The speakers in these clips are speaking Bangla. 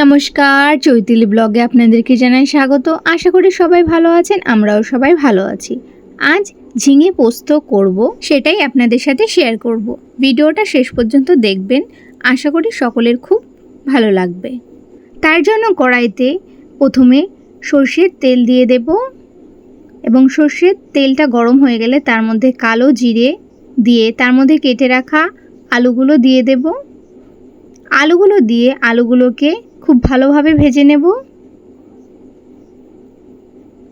নমস্কার, চৈতিলি ব্লগে আপনাদেরকে জানাই স্বাগত। আশা করি সবাই ভালো আছেন, আমরাও সবাই ভালো আছি। আজ ঝিঙে পোস্ত করব, সেটাই আপনাদের সাথে শেয়ার করব। ভিডিওটা শেষ পর্যন্ত দেখবেন, আশা করি সকলের খুব ভালো লাগবে। তার জন্য কড়াইতে প্রথমে সর্ষের তেল দিয়ে দেব এবং সর্ষের তেলটা গরম হয়ে গেলে তার মধ্যে কালো জিরে দিয়ে তার মধ্যে কেটে রাখা আলুগুলো দিয়ে দেব। আলুগুলো দিয়ে আলুগুলোকে খুব ভালোভাবে ভেজে নেব।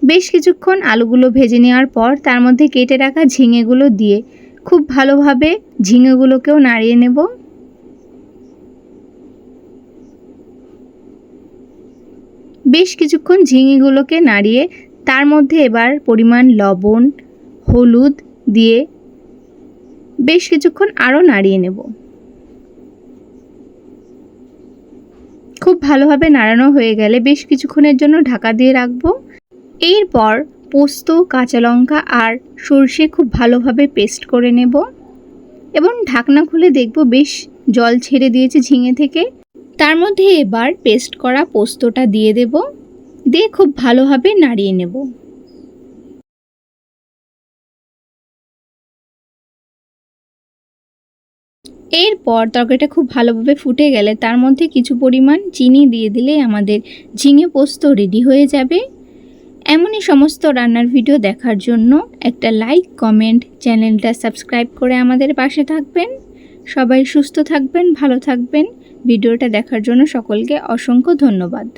বেশ কিছুক্ষণ আলুগুলো ভেজে নেওয়ার পর তার মধ্যে কেটে রাখা ঝিঙেগুলো দিয়ে খুব ভালোভাবে ঝিঙেগুলোকেও নাড়িয়ে নেব। বেশ কিছুক্ষণ ঝিঙেগুলোকে নাড়িয়ে তার মধ্যে এবার পরিমাণ লবণ, হলুদ দিয়ে বেশ কিছুক্ষণ আরও নাড়িয়ে নেব। ভালোভাবে নাড়ানো হয়ে গেলে বেশ কিছুক্ষণের জন্য ঢাকা দিয়ে রাখব। এরপর পোস্ত, কাঁচা লঙ্কা আর সর্ষে খুব ভালোভাবে পেস্ট করে নেব এবং ঢাকনা খুলে দেখব বেশ জল ছেড়ে দিয়েছে ঝিঙে থেকে। তার মধ্যে এবার পেস্ট করা পোস্তটা দিয়ে দেব। দিয়ে খুব ভালোভাবে নাড়িয়ে নেব। এরপর তরকারিটা খুব ভালোভাবে ফুটে গেলে তার মধ্যে কিছু পরিমাণ চিনি দিয়ে দিলে আমাদের ঝিঙে পোস্ত রেডি হয়ে যাবে। এমনই সমস্ত রান্নার ভিডিও দেখার জন্য একটা লাইক কমেন্ট চ্যানেলটা সাবস্ক্রাইব করে আমাদের পাশে থাকবেন। সবাই সুস্থ থাকবেন, ভালো থাকবেন। ভিডিওটা দেখার জন্য সকলকে অসংখ্য ধন্যবাদ।